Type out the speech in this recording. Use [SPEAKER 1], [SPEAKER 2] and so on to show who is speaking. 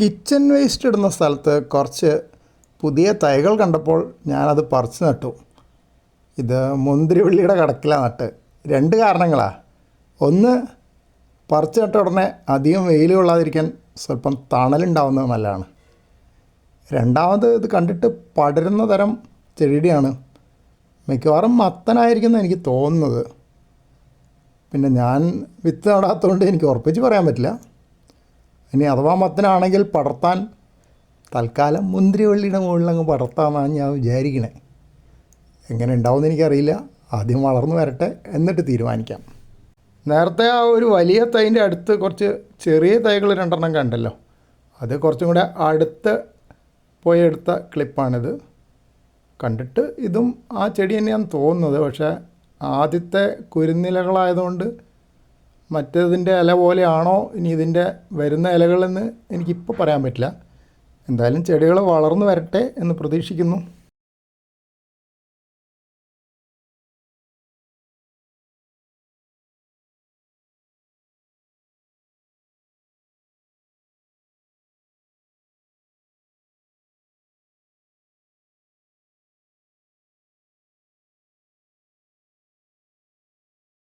[SPEAKER 1] Kitchen waste ഇടുന്ന സ്ഥലത്ത് കുറച്ച് പുതിയ തൈകൾ കണ്ടപ്പോൾ ഞാനത് പറിച്ച് നട്ടു. ഇത് മുന്തിരിവള്ളിയുടെ കടക്കിലാണ് നട്ട്. രണ്ട് കാരണങ്ങളാണ് ഒന്ന് പറിച്ച് നട്ട ഉടനെ അധികം വെയിൽ കൊള്ളാതിരിക്കാൻ സ്വല്പം തണലുണ്ടാവുന്നത് നല്ലതാണ്. രണ്ടാമത് ഇത് കണ്ടിട്ട് പടരുന്ന തരം ചെടിയാണ്. മിക്കവാറും മത്തനായിരിക്കുന്ന എനിക്ക് തോന്നുന്നത്. പിന്നെ ഞാൻ വിത്ത് നടാത്തതുകൊണ്ട് എനിക്ക് ഉറപ്പിച്ച് പറയാൻ പറ്റില്ല. ഇനി അഥവാ മത്തനാണെങ്കിൽ പടർത്താൻ തൽക്കാലം മുന്തിരിവള്ളിയുടെ മുകളിലങ്ങ് പടർത്താമെന്നാണ് ഞാൻ വിചാരിക്കണേ. എങ്ങനെ ഉണ്ടാവുമെന്ന് എനിക്കറിയില്ല. ആദ്യം വളർന്നു വരട്ടെ എന്നിട്ട് തീരുമാനിക്കാം. നേരത്തെ ആ ഒരു വലിയ തൈന്റെ അടുത്ത് കുറച്ച് ചെറിയ തൈകൾ രണ്ടെണ്ണം കണ്ടല്ലോ. അത് കുറച്ചും കൂടെ അടുത്ത് പോയി എടുത്ത ക്ലിപ്പാണിത്. കണ്ടിട്ട് ഇതും ആ ചെടി തന്നെയാണ് തോന്നുന്നത്. പക്ഷേ ആദ്യത്തെ കുരുന്നിലകളായതുകൊണ്ട് മറ്റേതിന്റെ ഇല പോലെയാണോ ഇനി ഇതിന്റെ വരുന്ന ഇലകളെന്ന് എനിക്കിപ്പോൾ പറയാൻ പറ്റില്ല. എന്തായാലും ചെടികൾ വളർന്നു വരട്ടെ എന്ന് പ്രതീക്ഷിക്കുന്നു.